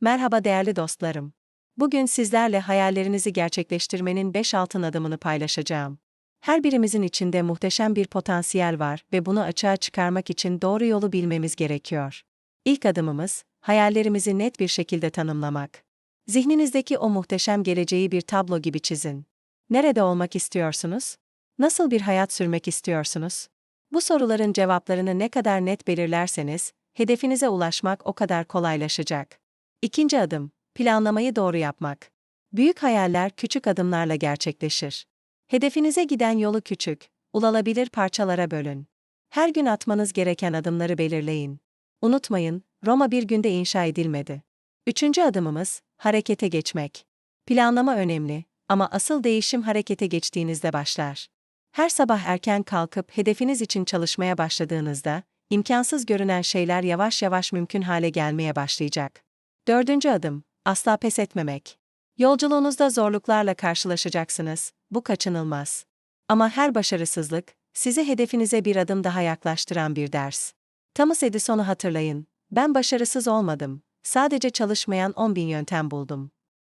Merhaba değerli dostlarım. Bugün sizlerle hayallerinizi gerçekleştirmenin 5 altın adımını paylaşacağım. Her birimizin içinde muhteşem bir potansiyel var ve bunu açığa çıkarmak için doğru yolu bilmemiz gerekiyor. İlk adımımız, hayallerimizi net bir şekilde tanımlamak. Zihninizdeki o muhteşem geleceği bir tablo gibi çizin. Nerede olmak istiyorsunuz? Nasıl bir hayat sürmek istiyorsunuz? Bu soruların cevaplarını ne kadar net belirlerseniz, hedefinize ulaşmak o kadar kolaylaşacak. İkinci adım, planlamayı doğru yapmak. Büyük hayaller küçük adımlarla gerçekleşir. Hedefinize giden yolu küçük, ulaşılabilir parçalara bölün. Her gün atmanız gereken adımları belirleyin. Unutmayın, Roma bir günde inşa edilmedi. Üçüncü adımımız, harekete geçmek. Planlama önemli ama asıl değişim harekete geçtiğinizde başlar. Her sabah erken kalkıp hedefiniz için çalışmaya başladığınızda, imkansız görünen şeyler yavaş yavaş mümkün hale gelmeye başlayacak. Dördüncü adım, asla pes etmemek. Yolculuğunuzda zorluklarla karşılaşacaksınız, bu kaçınılmaz. Ama her başarısızlık, sizi hedefinize bir adım daha yaklaştıran bir ders. Thomas Edison'u hatırlayın, ben başarısız olmadım, sadece çalışmayan 10 bin yöntem buldum.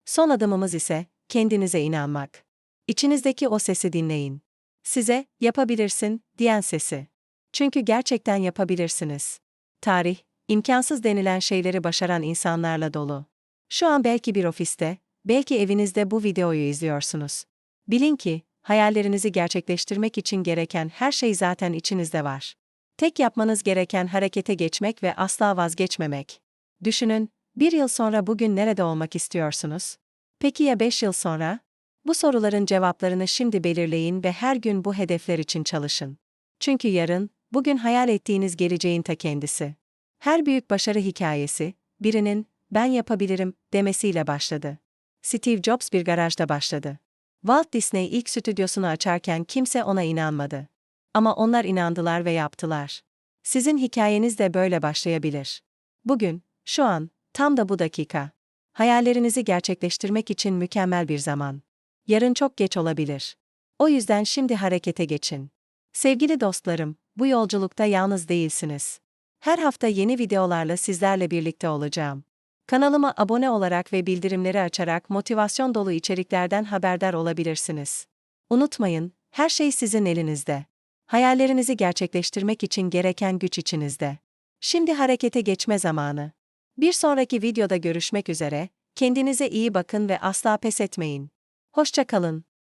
Son adımımız ise, kendinize inanmak. İçinizdeki o sesi dinleyin. Size, yapabilirsin, diyen sesi. Çünkü gerçekten yapabilirsiniz. Tarih, imkansız denilen şeyleri başaran insanlarla dolu. Şu an belki bir ofiste, belki evinizde bu videoyu izliyorsunuz. Bilin ki, hayallerinizi gerçekleştirmek için gereken her şey zaten içinizde var. Tek yapmanız gereken harekete geçmek ve asla vazgeçmemek. Düşünün, bir yıl sonra bugün nerede olmak istiyorsunuz? Peki ya beş yıl sonra? Bu soruların cevaplarını şimdi belirleyin ve her gün bu hedefler için çalışın. Çünkü yarın, bugün hayal ettiğiniz geleceğin ta kendisi. Her büyük başarı hikayesi, birinin, ben yapabilirim, demesiyle başladı. Steve Jobs bir garajda başladı. Walt Disney ilk stüdyosunu açarken kimse ona inanmadı. Ama onlar inandılar ve yaptılar. Sizin hikayeniz de böyle başlayabilir. Bugün, şu an, tam da bu dakika. Hayallerinizi gerçekleştirmek için mükemmel bir zaman. Yarın çok geç olabilir. O yüzden şimdi harekete geçin. Sevgili dostlarım, bu yolculukta yalnız değilsiniz. Her hafta yeni videolarla sizlerle birlikte olacağım. Kanalıma abone olarak ve bildirimleri açarak motivasyon dolu içeriklerden haberdar olabilirsiniz. Unutmayın, her şey sizin elinizde. Hayallerinizi gerçekleştirmek için gereken güç içinizde. Şimdi harekete geçme zamanı. Bir sonraki videoda görüşmek üzere, kendinize iyi bakın ve asla pes etmeyin. Hoşça kalın.